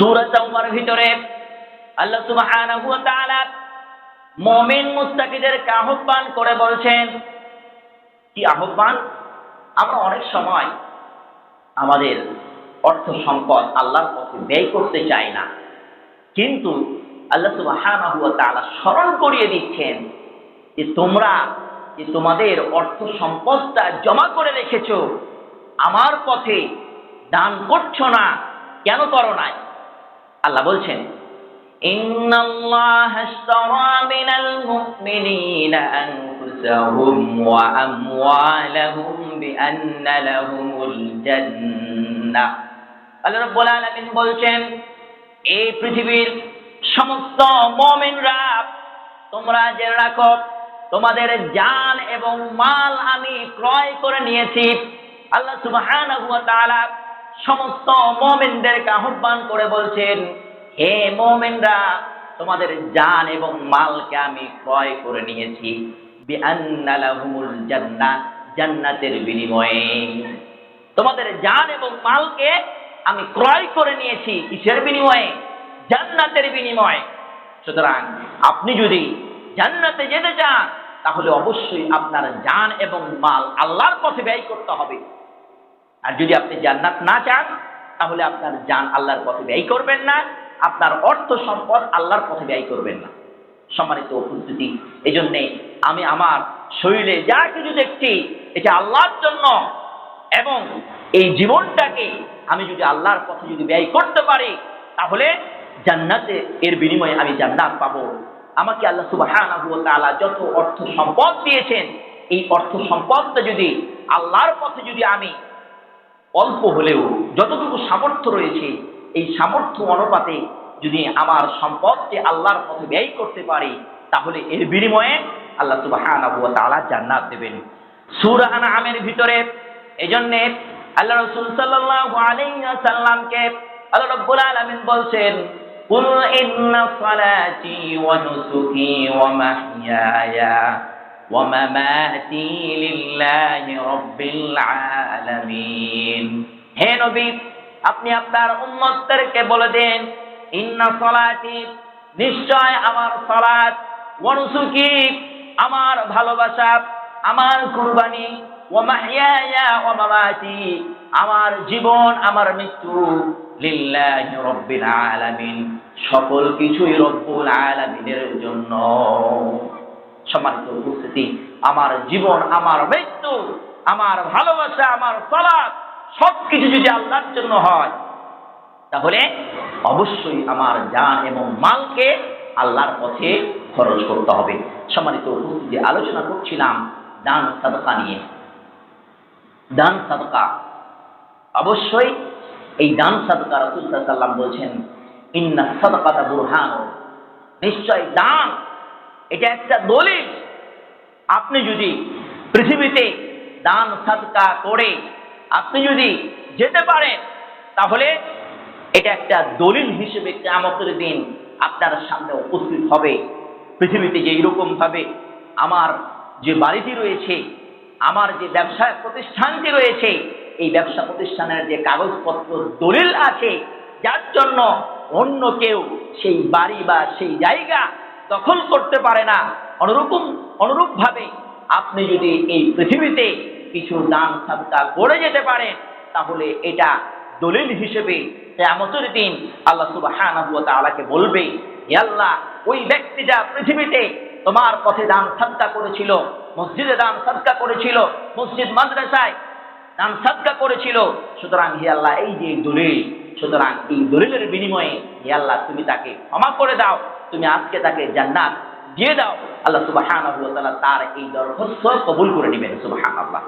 সূরা ভিতরে আল্লাহ সুবহানাহু ওয়া তাআলা আহ্বান করে বলছেন, কি আহ্বান? আমরা অনেক সময় আমাদের অর্থ সম্পদ আল্লাহর পথে ব্যয় করতে চাই না। কিন্তু আল্লাহ সুবহানাহু ওয়া তাআলা স্মরণ করিয়ে দিচ্ছেন যে তোমরা যে তোমাদের অর্থ সম্পদটা জমা করে রেখেছো, আমার পথে দান করছ না, কেন করো নাই? আল্লাহ বলছেন বলছেন, এই পৃথিবীর সমস্ত তোমরা জেনে রাখো, তোমাদের জান এবং মাল আমি ক্রয় করে নিয়েছি। আল্লাহ সুবাহ তাআলা সমস্ত মুমিনদেরকে আহ্বান করে বলছেন, হে মুমিনরা, তোমাদের জান এবং মালকে আমি ক্রয় করে নিয়েছি। জান্নাতের বিনিময়ে। তোমাদের জান এবং মালকে আমি ক্রয় করে নিয়েছি কিসের বিনিময়ে? জান্নাতের বিনিময়ে। সুতরাং আপনি যদি জান্নাতে যেতে চান, তাহলে অবশ্যই আপনার জান এবং মাল আল্লাহর পথে ব্যয় করতে হবে। আর যদি আপনি জান্নাত না চান, তাহলে আপনার জান আল্লাহর পথে ব্যয় করবেন না, আপনার অর্থ সম্পদ আল্লাহর পথে ব্যয় করবেন না। সম্মানিত উপস্থিতি এই জন্যে আমি আমার শরীরে যা কিছু দেখছি, এটা আল্লাহর জন্য এবং এই জীবনটাকে আমি যদি আল্লাহর পথে যদি ব্যয় করতে পারি, তাহলে জান্নাতে এর বিনিময়ে আমি জান্নাত পাবো। আমাকে আল্লাহ তাআলা যত অর্থ সম্পদ দিয়েছেন, এই অর্থ সম্পদটা যদি আল্লাহর পথে যদি আমি অল্প হলেও যতটুকু সামর্থ্য রয়েছে এই সামর্থ্য অনুপাতে যদি আমার সম্পদকে আল্লাহর পথে ব্যয় করতে পারি তাহলে এর বিনিময়ে আল্লাহ সুবহানাহু ওয়া তাআলা জান্নাত দেবেন সূরা আনআমের ভিতরে এজন্য আল্লাহ রাসূল সাল্লাল্লাহু আলাইহি ওয়াসাল্লামকে আল্লাহ রাব্বুল আলামিন বলছেন قل إن صلاتي ونسكي ومحياي ومماتي لله رب العالمين হে নবী আপনি আপনার উম্মতদেরকে বলে দেন ইন্না সলাতি নিশ্চয় আমার সলাত ওয়ানুসুকি আমার ভালোবাসা আমার কুরবানি ওয়া মাহইয়ায়া ওয়া মামাতি আমার জীবন আমার মৃত্যু লিল্লাহি রাব্বিল আলামিন সকল কিছুই রব্বুল আলামিনের জন্য সম্মানিত উপস্থিতি। আমার জীবন, আমার মৃত্যু, আমার ভালোবাসা, আমার সলাৎ সবকিছু যদি আল্লাহর জন্য হয়, তাহলে অবশ্যই আমার জান এবং মালকে আল্লাহর পথে খরচ করতে হবে। সম্মানিত উপস্থিতি, আলোচনা করছিলাম দান সাদকা নিয়ে। দান সাদকা। অবশ্যই এই দান সাদকা রসুল সাল্লাম বলছেন, ইন্না সাদকাতা বুরহান। নিশ্চয় দান এটা একটা দলিল। আপনি যদি পৃথিবীতে দান সাদকা করে আপনি যদি যেতে পারেন, তাহলে এটা একটা দলিল হিসেবে কেমতের দিন আপনার সামনে উপস্থিত হবে। পৃথিবীতে যে ভাবে আমার যে বাড়িটি রয়েছে, আমার যে ব্যবসা প্রতিষ্ঠানটি রয়েছে, এই ব্যবসা প্রতিষ্ঠানের যে কাগজপত্র দলিল আছে, যার জন্য অন্য কেউ সেই বাড়ি বা সেই জায়গা দখল করতে পারে না। অনুরূপ অনুরূপভাবে আপনি যদি এই পৃথিবীতে কিছু দান সাদকা করে যেতে পারেন, তাহলে এটা দলিল হিসেবে কেয়ামতের দিন আল্লাহ সুবহানাহু ওয়া বলবে, হে আল্লাহ, ওই ব্যক্তিটা পৃথিবীতে তোমার পথে দান সাদকা করেছিল, মসজিদে দান সাদকা করেছিল, মসজিদ মাদ্রাসায় দান সাদকা করেছিল, সুতরাং হে আল্লাহ, এই যে দলিল, সুতরাং এই দলিলের বিনিময়ে হে আল্লাহ, তুমি তাকে ক্ষমা করে দাও। তুমি আজকে তাকে জান্নাত দিয়ে দাও। আল্লাহ সুবাহ তার এই দরখাস্ত কবুল করে নেবেন, সুবহানাল্লাহ।